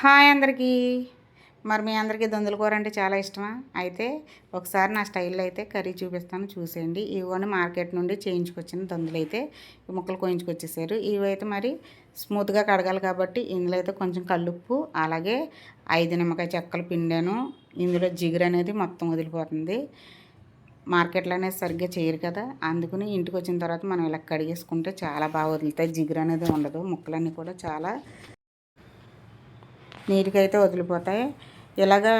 Hi అందరికీ. మరి మీ అందరికీ దొందుల కూర అంటే చాలా ఇష్టమా? అయితే ఒకసారి నా స్టైల్లో అయితే కర్రీ చూపిస్తాను చూసేయండి. ఇవన్నీ మార్కెట్ నుండి చేయించుకొచ్చిన దొందులు అయితే ముక్కలు కోయించుకొచ్చేసారు. ఇవైతే మరి స్మూత్గా కడగాలి కాబట్టి ఇందులో అయితే కొంచెం కల్లుప్పు అలాగే ఐదు నిమ్మకాయ చెక్కలు పిండాను. ఇందులో జిగురు అనేది మొత్తం వదిలిపోతుంది. మార్కెట్లో అనేది సరిగ్గా చేయరు కదా. అందుకని ఇంటికి వచ్చిన తర్వాత మనం ఇలా కడిగేసుకుంటే చాలా బాగా వదులుతాయి. జిగురు అనేది ఉండదు. ముక్కలన్నీ కూడా చాలా నీటికైతే అయితే వదిలిపోతాయి. ఇలాగా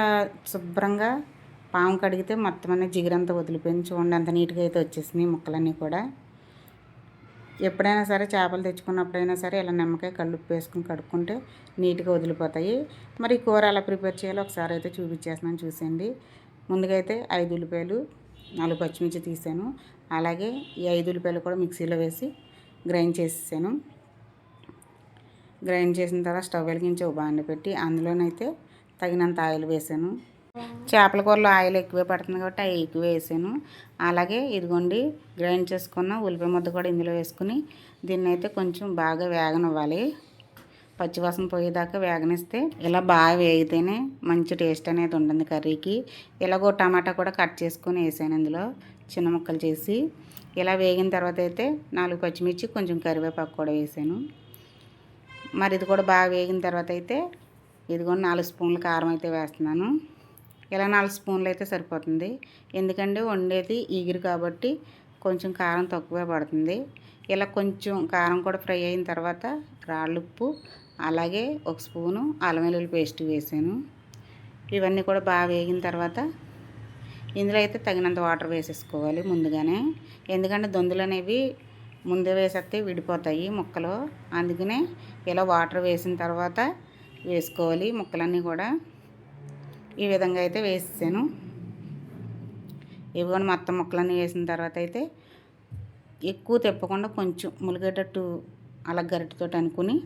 శుభ్రంగా పాము కడిగితే మొత్తం అనేది జిగురంతా వదిలిపోయింది. చూడండి అంత నీట్గా అయితే వచ్చేసినాయి ముక్కలన్నీ కూడా. ఎప్పుడైనా సరే చేపలు తెచ్చుకున్నప్పుడైనా సరే ఇలా నిమ్మకాయ కళ్ళుప్పు వేసుకుని కడుక్కుంటే నీట్గా వదిలిపోతాయి. మరి కూర ఎలా ప్రిపేర్ చేయాలో ఒకసారి అయితే చూపించేస్తున్నాను చూసేయండి. ముందుగా అయితే ఐదు ఉల్లిపాయలు నాలుగు పచ్చిమిర్చి తీసాను. అలాగే ఈ ఐదు ఉల్లిపాయలు కూడా మిక్సీలో వేసి గ్రైండ్ చేసేసాను. గ్రైండ్ చేసిన తర్వాత స్టవ్ వెలిగించి ఒక బాండి పెట్టి అందులోనైతే తగినంత ఆయిల్ వేసాను. చేపల కూరలో ఆయిల్ ఎక్కువే పడుతుంది కాబట్టి అవి ఎక్కువ వేసాను. అలాగే ఇదిగోండి గ్రైండ్ చేసుకున్న ఉల్లిపాయ ముద్ద కూడా ఇందులో వేసుకుని దీన్ని అయితే కొంచెం బాగా వేగనివ్వాలి. పచ్చివాసన పోయేదాకా వేగనిస్తే ఇలా బాగా వేగితేనే మంచి టేస్ట్ అనేది ఉంటుంది కర్రీకి. ఇలాగో టమాటా కూడా కట్ చేసుకొని వేసాను ఇందులో చిన్న ముక్కలు చేసి. ఇలా వేగిన తర్వాత అయితే నాలుగు పచ్చిమిర్చి కొంచెం కరివేపాకు కూడా వేసాను. మరి ఇది కూడా బాగా వేగిన తర్వాత అయితే ఇదిగోండి నాలుగు స్పూన్లు కారం అయితే వేస్తున్నాను. ఇలా నాలుగు స్పూన్లు అయితే సరిపోతుంది. ఎందుకంటే వండేది ఈగిరి కాబట్టి కొంచెం కారం తక్కువే పడుతుంది. ఇలా కొంచెం కారం కూడా ఫ్రై అయిన తర్వాత రాళ్ళుప్పు అలాగే ఒక స్పూను అల్లం వెల్లుల్లి పేస్ట్ వేసాను. ఇవన్నీ కూడా బాగా వేగిన తర్వాత ఇందులో అయితే తగినంత వాటర్ వేసేసుకోవాలి ముందుగానే. ఎందుకంటే దొందులు అనేవి ముందే వేసేస్తే విడిపోతాయి ముక్కలు. అందుకనే ఇలా వాటర్ వేసిన తర్వాత వేసుకోవాలి ముక్కలన్నీ కూడా. ఈ విధంగా అయితే వేసేసాను. ఇవి కూడా మొత్తం ముక్కలన్నీ వేసిన తర్వాత అయితే ఎక్కువ తిప్పకుండా కొంచెం ములిగేటట్టు అలా గరిటతో అనుకుని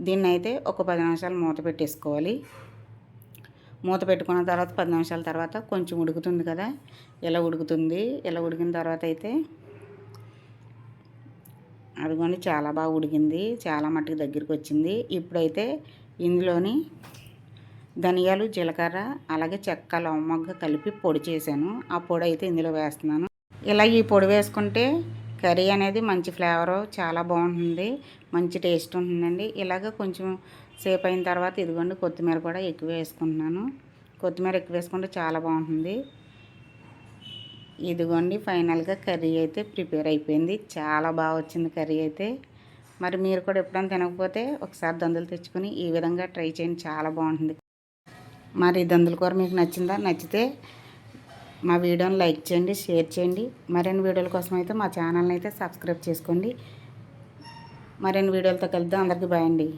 దీన్ని అయితే ఒక పది నిమిషాలు మూత పెట్టేసుకోవాలి. మూత పెట్టుకున్న తర్వాత పది నిమిషాల తర్వాత కొంచెం ఉడుకుతుంది కదా? ఇలా ఉడుకుతుంది. ఇలా ఉడికిన తర్వాత అయితే అదిగోండి చాలా బాగా ఉడికింది. చాలా మట్టుకు దగ్గరికి వచ్చింది. ఇప్పుడైతే ఇందులోని ధనియాలు జీలకర్ర అలాగే చెక్క లవమగ్గ కలిపి పొడి చేశాను. ఆ పొడి అయితే ఇందులో వేస్తున్నాను. ఇలా ఈ పొడి వేసుకుంటే కర్రీ అనేది మంచి ఫ్లేవరు చాలా బాగుంటుంది. మంచి టేస్ట్ ఉంటుందండి. ఇలాగ కొంచెం సేపు అయిన తర్వాత ఇదిగోండి కొత్తిమీర కూడా ఎక్కువ వేసుకుంటున్నాను. కొత్తిమీర ఎక్కువ వేసుకుంటే చాలా బాగుంటుంది. ఇదిగోండి ఫైనల్గా కర్రీ అయితే ప్రిపేర్ అయిపోయింది. చాలా బాగా వచ్చింది కర్రీ అయితే. మరి మీరు కూడా ఎప్పుడైనా తినకపోతే ఒకసారి దందులు తెచ్చుకొని ఈ విధంగా ట్రై చేయండి. చాలా బాగుంటుంది. మరి దందుల కూర మీకు నచ్చిందా? నచ్చితే మా వీడియోని లైక్ చేయండి షేర్ చేయండి. మరిన్ని వీడియోల కోసం అయితే మా ఛానల్ని అయితే సబ్స్క్రైబ్ చేసుకోండి. మరిన్ని వీడియోలతో కలుద్దాం. అందరికీ బాయ్ అండి.